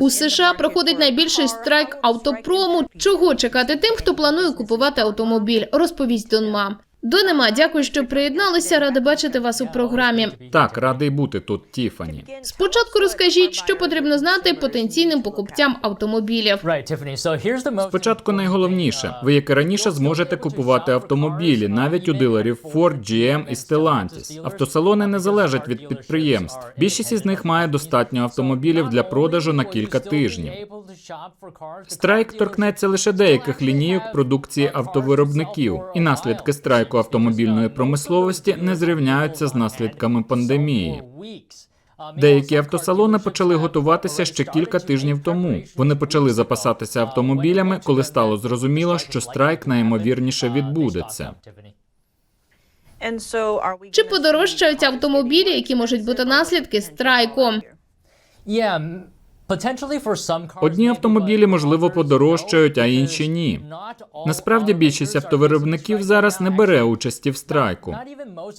У США проходить найбільший страйк автопрому. Чого чекати тим, хто планує купувати автомобіль? Розповість Донма. Донема, дякую, що приєдналися. Рада бачити вас у програмі. Так, радий бути тут, Тіфані. Спочатку розкажіть, що потрібно знати потенційним покупцям автомобілів. Спочатку найголовніше, ви як і раніше зможете купувати автомобілі навіть у дилерів Ford, GM і Stellantis. Автосалони не залежать від підприємств. Більшість із них має достатньо автомобілів для продажу на кілька тижнів. Страйк торкнеться лише деяких лінійок продукції автовиробників, і наслідки страйку автомобільної промисловості не зрівняються з наслідками пандемії. Деякі автосалони почали готуватися ще кілька тижнів тому. Вони почали запасатися автомобілями, коли стало зрозуміло, що страйк найімовірніше відбудеться. Чи подорожчають автомобілі, які можуть бути наслідки страйку? Одні автомобілі, можливо, подорожчають, а інші ні. Насправді більшість автовиробників зараз не бере участі в страйку.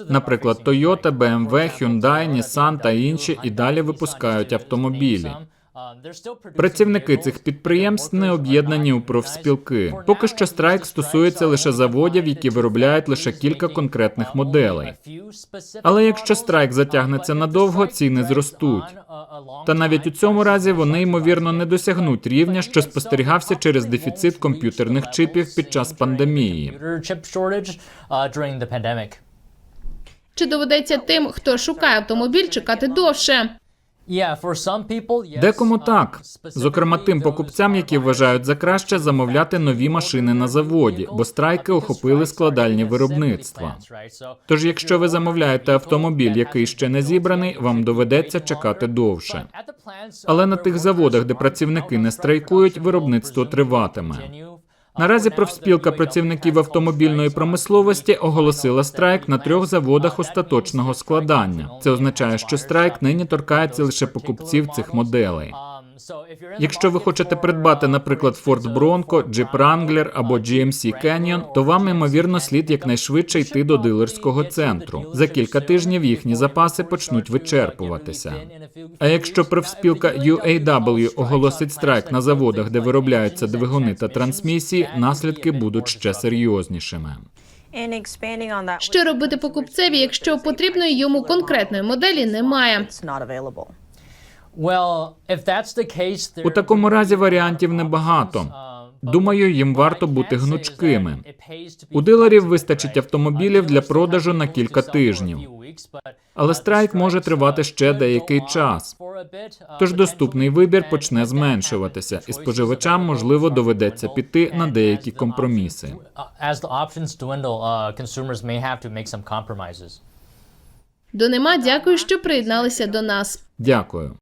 Наприклад, Toyota. BMW, Hyundai, Nissan та інші і далі випускають автомобілі. Працівники цих підприємств не об'єднані у профспілки. Поки що страйк стосується лише заводів, які виробляють лише кілька конкретних uh, моделей. a Але якщо страйк затягнеться надовго, ціни зростуть. long Та навіть у цьому разі вони ймовірно не досягнуть рівня, що спостерігався через дефіцит комп'ютерних чипів під час пандемії. uh. Чи доведеться тим, хто шукає автомобіль, чекати довше? Декому um, так, зокрема тим покупцям, які вважають за краще замовляти нові машини на заводі, бо страйки охопили складальні виробництва. Тож, якщо ви замовляєте автомобіль, який ще не зібраний, вам доведеться чекати довше. Але на тих заводах, де працівники не страйкують, виробництво триватиме. Наразі профспілка працівників автомобільної промисловості оголосила страйк на трьох заводах остаточного складання. Це означає, що страйк нині торкається лише покупців цих моделей. Якщо ви хочете придбати, наприклад, Ford Bronco, Jeep Wrangler або GMC Canyon, то вам ймовірно слід якнайшвидше йти до дилерського центру. За кілька тижнів їхні запаси почнуть вичерпуватися. А якщо профспілка UAW оголосить страйк на заводах, де виробляються двигуни та трансмісії, наслідки будуть ще серйознішими. Що робити покупцеві, якщо потрібної йому конкретної моделі немає? У такому разі варіантів небагато. Думаю, їм варто бути гнучкими. У дилерів вистачить автомобілів для продажу на кілька тижнів. Але страйк може тривати ще деякий час. Тож доступний вибір почне зменшуватися, і споживачам можливо доведеться піти на деякі компроміси. As the options dwindle, uh, consumers may have to make some compromises. Донема, дякую, що приєдналися до нас. Дякую.